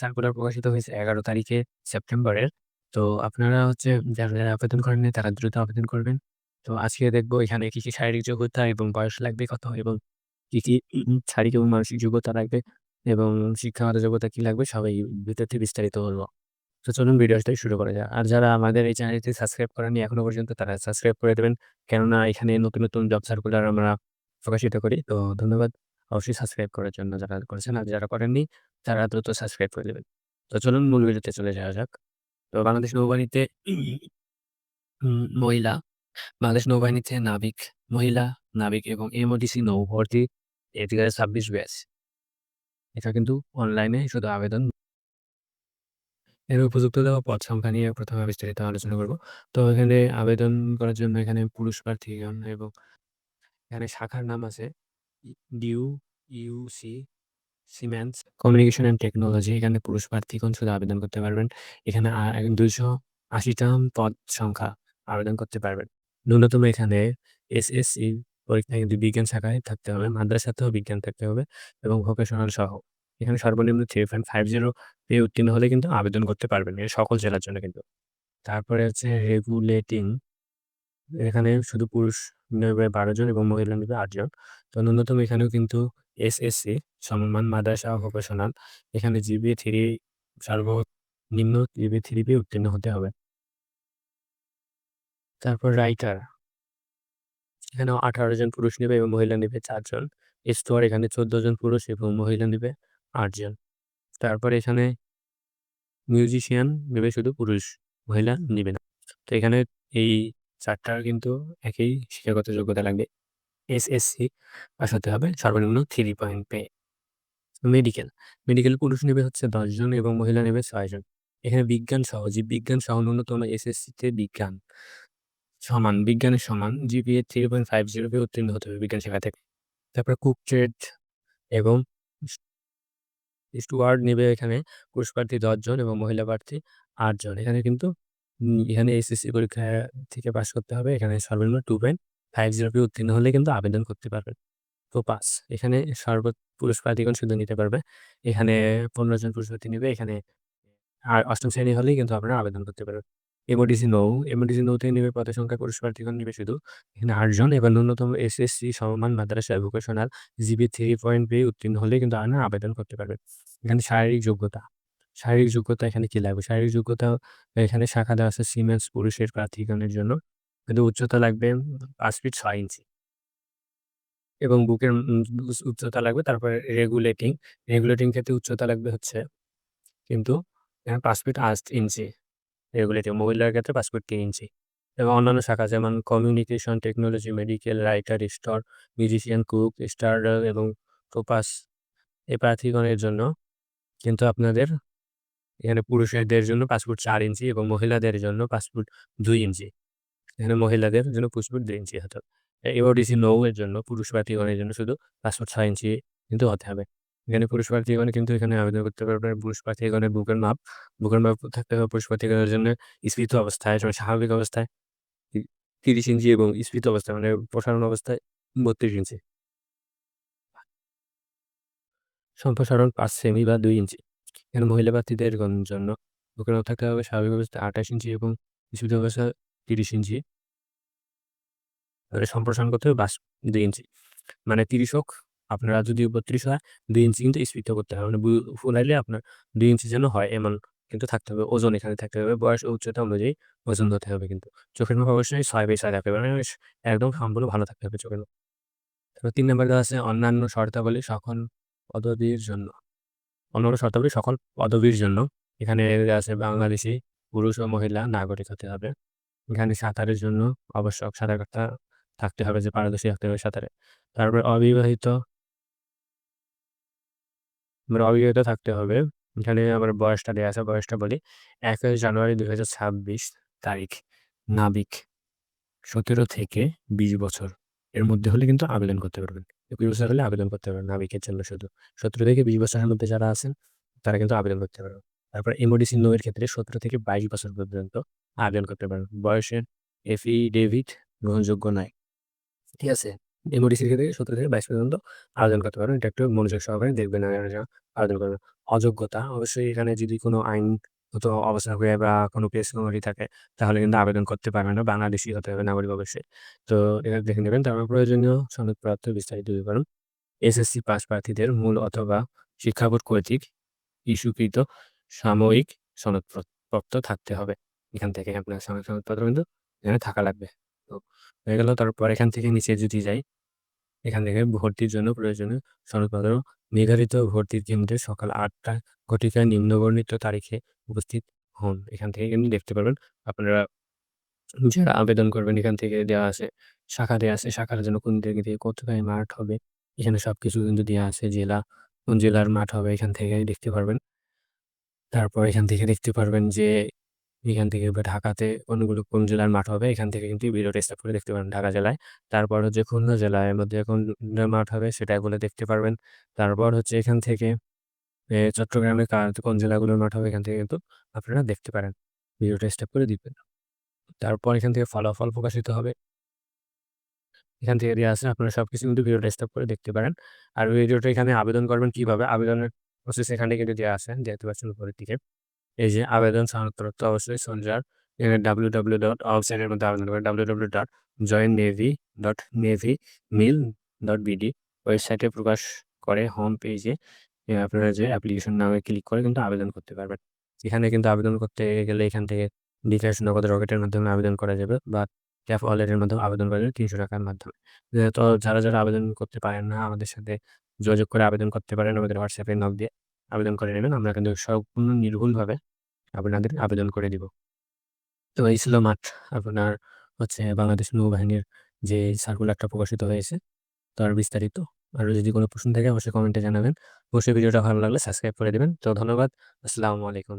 Circular প্রকাশিত হয়েছে ১১ তারিখে সেপ্টেম্বরের। তো আপনারা হচ্ছে যারা, যারা আবেদন করেন তারা দ্রুত আবেদন করবেন। তো আজকে দেখব এখানে কি, কি শারীরিক যোগ্যতা এবং বয়স লাগবে কত এবং কি, কি শারীরিক এবং মানসিক যোগ্যতা লাগবে এবং শিক্ষাগত যোগ্যতা কি লাগবে সবাই ভিতরটি বিস্তারিত বলব। তো চলুন ভিডিওটি শুরু করা যাক। আর যারা আমাদের এই চ্যানেলটি সাবস্ক্রাইব করেনি এখনও পর্যন্ত তারা সাবস্ক্রাইব করে দেবেন। কেননা এখানে নতুন, নতুন জব সার্কুলার আমরা প্রকাশিত করি। তো ধন্যবাদ অবশ্যই সাবস্ক্রাইব করার জন্য যারা করেছেন। আর যারা করেননি তারা দ্রুত সাবস্ক্রাইব করে দেবেন। তো চলুন মূল ভিডিওতে চলে যাওয়া যাক। তো বাংলাদেশ নৌবাহিনীতে মহিলা, বাংলাদেশ নৌবাহিনীতে নাবিক, মহিলা নাবিক এবং এমওডিসি নৌভর্তি এ ২০২৬ ব্যাচ। এটা কিন্তু অনলাইনে শুধু আবেদন এর উপযুক্ত দেওয়া পদ সংখ্যা নিয়ে প্রথমে বিস্তারিত আলোচনা করব। তো এখানে আবেদন করার জন্য এখানে পুরুষ প্রার্থীগণ এবং এখানে শাখার নাম আছে due, UC, seamen, communication and technology. এখানে পুরুষ প্রার্থীগণ শুধু আবেদন করতে পারবেন। এখানে আ ২৮০ টা পদ সংখ্যা আবেদন করতে পারবেন। ন্যূনতম এখানে এসএসসি পরীক্ষায় কিন্তু বিজ্ঞান শাখায় থাকতে হবে, মাদ্রাসাতেও বিজ্ঞান থাকতে হবে এবং ভোকেশনাল সহ। এখানে সর্বনিম্ন 3.50 পেয়ে উত্তীর্ণ হলে কিন্তু আবেদন করতে পারবেন। এটা সকল জেলার জন্য কিন্তু। তারপরে হচ্ছে রেগুলেটিং এখানে শুধু পুরুষ নেবে ১২ জন এবং মহিলা নিবে ৮ জন। তো ন্যূনতম এখানেও কিন্তু এসএসসি সমমান মাদ্রাসা ভোকেশনাল এখানে জিপিএ 3 সর্বনিম্ন জিপিএ 3 পেয়ে উত্তীর্ণ হতে হবে। তারপর রাইটার এখানেও ১৮ জন পুরুষ নেবে এবং মহিলা নেবে ৪ জন। স্টোয়ার এখানে ১৪ জন পুরুষ এবং মহিলা নেবে আটজন তারপর এখানে মিউজিশিয়ান নেবে শুধু পুরুষ, মহিলা নিবে না। তো এখানে এই ৪ টার কিন্তু একই শিক্ষাগত যোগ্যতা লাগবে। এসএসসি পাস হতে হবে সর্বনিম্ন থ্রি পয়েন্ট পেয়ে। মেডিকেল, মেডিকেল পুরুষ নেবে হচ্ছে দশজন এবং মহিলা নেবে ছয়জন এখানে বিজ্ঞান সহ জীববিজ্ঞান সহ ন্যূনতম এসএসসিতে বিজ্ঞান সমান, বিজ্ঞানের সমান জিপিএ 3.50 পেয়ে উত্তীর্ণ হতে হবে বিজ্ঞান শাখা থেকে। তারপরে কুক ট্রেড এবং স্টুয়ার্ড নেবে এখানে পুরুষ প্রার্থী দশজন এবং মহিলা প্রার্থী আটজন এখানে কিন্তু এখানে এসএসসি পরীক্ষা থেকে পাস করতে হবে। এখানে সর্বনিম্ন 2.50 পেয়ে উত্তীর্ণ হলে কিন্তু আবেদন করতে পারবেন। তো পাস এখানে সর্ব পুরুষ প্রার্থীগণ শুধু নিতে পারবে। এখানে ১৫ জন পুরুষ প্রার্থী নিবে। এখানে আর অষ্টম শ্রেণি হলেই কিন্তু আপনারা আবেদন করতে পারবেন। এমওডিসি নৌ, এমওডিসি থেকে নিবে পদের সংখ্যা পুরুষ প্রার্থীগণ নিবে শুধু এখানে ৮ জন এবং ন্যূনতম এসএসসি সমমান মাদ্রাসা ভোকেশনাল জিপিএ 3 পয়েন্ট পেয়ে উত্তীর্ণ হলে কিন্তু আপনারা আবেদন করতে পারবেন। এখানে শারীরিক যোগ্যতা, শারীরিক যোগ্যতা এখানে কি লাগবে? শারীরিক যোগ্যতা এখানে শাখা দেওয়া আছে সিমেন্স পুরুষের প্রার্থীগণের জন্য। কিন্তু উচ্চতা লাগবে পাঁচ ফিট ছয় ইঞ্চি। এবং বুকের উচ্চতা লাগবে। তারপরে রেগুলেটিং, রেগুলেটিং ক্ষেত্রে উচ্চতা লাগবে হচ্ছে কিন্তু ৫ ফিট আট ইঞ্চি রেগুলেটিং। মহিলার ক্ষেত্রে পাঁচ ফিট ৩ ইঞ্চি। এবং অন্যান্য শাখা যেমন communication technology, medical, writer, store, musician, cook, স্টার্ডার এবং টোপাস এই প্রার্থীগণের জন্য কিন্তু আপনাদের এখানে পুরুষদের জন্য ৫ ফুট ৪ ইঞ্চি এবং মহিলাদের জন্য ৫ ফুট ২ ইঞ্চি। এখানে মহিলাদের জন্য ৫ ফুট ২ ইঞ্চি হতে হবে। এমওডিসি নৌ এর জন্য পুরুষ প্রার্থীগণের জন্য শুধু ৫ ফুট ৬ ইঞ্চি কিন্তু হতে হবে। এখানে পুরুষ প্রার্থীগণ কিন্তু এখানে আবেদন করতে পারবেন। পুরুষ প্রার্থীগণের বুকের মাপ, বুকের মাপ থাকতে হবে পুরুষ প্রার্থীগণের জন্য স্ফীত অবস্থায় স্বাভাবিক অবস্থায় তিরিশ ইঞ্চি এবং স্ফীত অবস্থায় মানে প্রসারণ অবস্থায় ৩২ ইঞ্চি। সম্প্রসারণ পাঁচ সেমি বা দুই ইঞ্চি। এখানে মহিলা প্রার্থীদের জন্য মাপ থাকতে হবে স্বাভাবিক অবস্থায় ২৮ ইঞ্চি এবং স্ফীত অবস্থায় ৩০ ইঞ্চি। সম্প্রসারণ করতে হবে ২ ২ ইঞ্চি। মানে ৩০ হোক, আপনারা যদি ৩২ হয় দুই ইঞ্চি কিন্তু স্ফীত করতে হবে। মানে ফুলাইলে আপনার দুই ইঞ্চি যেন হয় এমন কিন্তু থাকতে হবে। ওজন এখানে থাকতে হবে। বয়স উচ্চতা অনুযায়ী ওজন ধরতে হবে কিন্তু। চোখের মাপ অবশ্যই ৬/৬ থাকতে হবে। মানে একদম সম্পূর্ণ ভালো থাকতে হবে চোখের মাপ। তারপর ৩ নাম্বার দেওয়া আছে অন্যান্য শর্তাবলী সকল পদবীর জন্য। অন্যান্য শর্তাবলী সকল পদবীর জন্য। এখানে আছে বাংলাদেশি পুরুষ ও মহিলা নাগরিক হতে হবে। এখানে সাঁতারের জন্য আবশ্যক সাঁতার কাটতে থাকতে হবে যে পারদর্শী থাকতে হবে সাঁতারে। তারপরে অবিবাহিত অবিবাহিত থাকতে হবে। এখানে আমার বয়সটা দেওয়া আছে, বয়সটা বলি। ২১ জানুয়ারি ২০২৬ তারিখ। নাবিক ১৭ থেকে ২০ বছর এর মধ্যে হলে কিন্তু আবেদন করতে পারবেন। ২১ বছর হলে আবেদন করতে পারবেন নাবিকের জন্য শুধু। ১৭ থেকে ২০ বছরের মধ্যে যারা আছেন, তারা কিন্তু আবেদন করতে পারবেন। তারপর এমওডিসি নৌ এর ক্ষেত্রে ১৭ থেকে ২২ বছর পর্যন্ত আবেদন করতে পারবেন। বয়সের এফিডেভিট গ্রহণযোগ্য নয়। ঠিক আছে? এমওডিসির ক্ষেত্রে ১৭ থেকে ২২ পর্যন্ত আবেদন করতে পারবেন। এটা একটু মনোযোগ সহকারে দেখবেন আবেদন করবেন। অযোগ্যতা, অবশ্যই এখানে যদি কোনো আইনগত অবস্থা হয়ে বা কোনো কেস মেমোরি থাকে তাহলে কিন্তু আবেদন করতে পারবে না। বাংলাদেশি হতে হবে নাগরিক অবশ্যই। তো এখানে দেখে নেবেন। তারপর প্রয়োজনীয় সনদপত্র বিস্তারিত বিবরণ। এসএসসি পাস প্রার্থীদের মূল অথবা শিক্ষা বোর্ড কর্তৃক ইস্যুকৃত সাময়িক সনদপত্র থাকতে হবে। এখান থেকে আপনার সনদপত্র কিন্তু এখানে থাকা লাগবে। তো হয়ে গেল তারপর এখান থেকে নিচে যদি যাই, এখান থেকে ভর্তির জন্য প্রয়োজনীয় সনদপত্র নির্ধারিত ভর্তির কেন্দ্রে সকাল আটটা ঘটিকায় নিম্নবর্ণিত তারিখে উপস্থিত হন। এখান থেকে কিন্তু দেখতে পারবেন আপনারা যারা আবেদন করবেন এখান থেকে দেওয়া আছে, শাখা দেওয়া আছে। শাখার জন্য কোন তারিখ থেকে কোথায় মাঠ হবে এখানে সবকিছু কিন্তু দেওয়া আছে। জেলা, কোন জেলার মাঠ হবে এখান থেকে দেখতে পারবেন। তারপর এখান থেকে দেখতে পারবেন যে এখান থেকে ঢাকাতে কোনগুলো কোন জেলার মাঠ হবে, এখান থেকে কিন্তু ভিডিওটা স্টপ করে দেখতে পারেন ঢাকা জেলায়। তারপর হচ্ছে খুলনা জেলায় মধ্যে কোন মাঠ হবে সেটা এগুলো দেখতে পারবেন। তারপর হচ্ছে এখান থেকে চট্টগ্রামে কোন জেলাগুলোর মাঠ হবে এখান থেকে কিন্তু আপনারা দেখতে পারেন। ভিডিওটা স্টপ করে দিবেন। তারপর এখান থেকে ফলাফল প্রকাশিত হবে। এখান থেকে দেওয়া আছে আপনারা সব কিছু কিন্তু ভিডিওটা স্টপ করে দেখতে পারেন। আর ভিডিওটা এখানে আবেদন করবেন কীভাবে? আবেদনের প্রসেস এখানে কিন্তু দেওয়া আছে। দেখতে পাচ্ছেন উপরের দিকে। এই যে আবেদন সনদপত্র অবশ্যই সঞ্চার এখানে www ডট ওয়েবসাইটের মধ্যে আবেদন করবেন www dot join navy dot navy mil dot BD ওয়েবসাইটে প্রকাশ করে হোম পেজে আপনারা যে অ্যাপ্লিকেশন নামে ক্লিক করে কিন্তু আবেদন করতে পারবেন। এখানে কিন্তু আবেদন করতে গেলে এখান থেকে বিকাশ, নগদ, রকেটের মাধ্যমে আবেদন করা যাবে বা ট্যাপ ওয়ালেটের মাধ্যমে আবেদন করা যাবে তিনশো টাকার মাধ্যমে। তো যারা, যারা আবেদন করতে পারেন না আমাদের সাথে যোগাযোগ করে আবেদন করতে পারেন আমাদের হোয়াটসঅ্যাপে নক দিয়ে আবেদন করে নেবেন। আমরা কিন্তু সম্পূর্ণ নির্ভুলভাবে আপনাদের আবেদন করে দিব। তো এই ছিল মাঠ আপনার হচ্ছে বাংলাদেশ নৌবাহিনীর যে সার্কুলারটা প্রকাশিত হয়েছে, তার বিস্তারিত। আরও যদি কোনো প্রশ্ন থাকে, অবশ্যই কমেন্টে জানাবেন। অবশ্যই ভিডিওটা ভালো লাগলে সাবস্ক্রাইব করে দেবেন তো ধন্যবাদ। আসসালামু আলাইকুম।